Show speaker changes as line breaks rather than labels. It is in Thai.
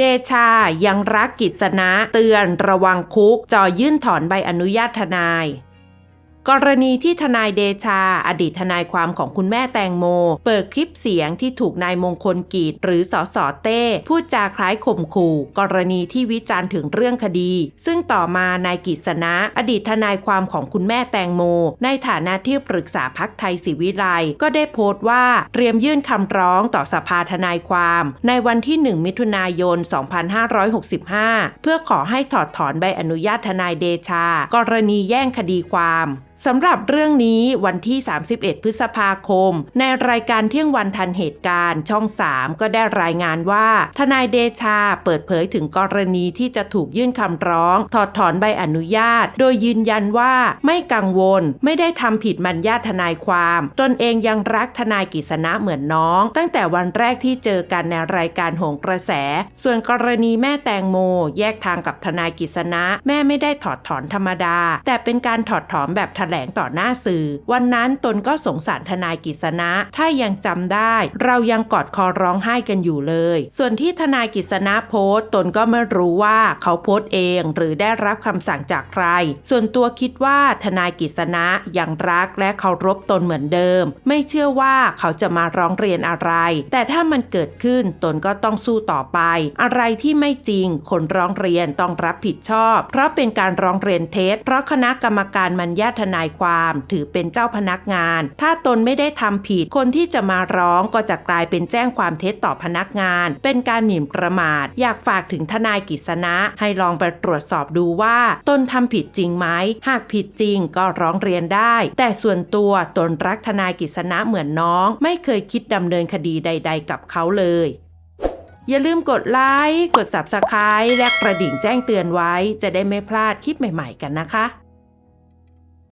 เดชายังรักกิษณะเตือนระวังคุกจอยื่นถอนใบอนุญาตทนาย กรณีที่ทนายเดชา อดีตทนายความของคุณแม่แตงโม เปิดคลิปเสียงที่ถูกนายมงคลกีดหรือสอสอเต้ พูดจาคล้ายข่มขู่ กรณีที่วิจารณ์ถึงเรื่องคดี ซึ่งต่อมานายกิษณะ อดีตทนายความของคุณแม่แตงโม ในฐานะที่ปรึกษาพักไทยศิวิไลก็ได้โพสต์ว่าเตรียมยื่นคำร้องต่อสภาทนายความ ในวันที่ 1 มิถุนายน 2565 เพื่อขอให้ถอดถอนใบอนุญาตทนายเดชา กรณีแย่งคดีความสำหรับเรื่องนี้วันที่ 31 พฤษภาคม ในรายการเที่ยงวันทันเหตุการณ์ช่อง 3 ก็ได้รายงานว่า ทนายเดชาเปิดเผยถึงกรณีที่จะถูกยื่นคำร้อง ถอดถอนใบอนุญาต โดยยืนยันว่าไม่กังวล ไม่ได้ทำผิดมัญญาทนายความ ตนเองยังรักทนายกิษณะเหมือนน้อง ตั้งแต่วันแรกที่เจอกันในรายการโหงกระแส ส่วนกรณีแม่แตงโม แยกทางกับทนายกิษณะ แม่ไม่ได้ถอดถอนธรรมดา แต่เป็นการถอดถอนแบบลงต่อหน้าสื่อ วันนั้นตนก็สงสารทนายกิษณะ ถ้ายังจำได้ เรายังกอดคอร้องไห้กันอยู่เลย ส่วนที่ทนายกิษณะโพสต์ตนก็ไม่รู้ว่าเขาโพสต์เองหรือได้รับคำสั่งจากใคร ส่วนตัวคิดว่าทนายกิษณะยังรักและเคารพตนเหมือนเดิม ไม่เชื่อว่าเขาจะมาร้องเรียนอะไร แต่ถ้ามันเกิดขึ้นตนก็ต้องสู้ต่อไป อะไรที่ไม่จริง คนร้องเรียนต้องรับผิดชอบ เพราะเป็นการร้องเรียนเท็จเพราะคณะกรรมการมัญญาทนานายความ ถือเป็นเจ้าพนักงาน ถ้าตนไม่ได้ทำผิด คนที่จะมาร้องก็จะกลายเป็นแจ้งความเท็จต่อพนักงาน เป็นการหมิ่นประมาท อยากฝากถึงทนายกิษณะ ให้ลองไปตรวจสอบดูว่า ตนทำผิดจริงไหม หากผิดจริงก็ร้องเรียนได้ แต่ส่วนตัวตนรักทนายกิษณะเหมือนน้อง ไม่เคยคิดดำเนินคดีใด ๆ กับเขาเลยอย่าลืมกดไลค์ กด Subscribe และกระดิ่งแจ้งเตือนไว้ จะได้ไม่พลาดคลิปใหม่ๆกันนะคะ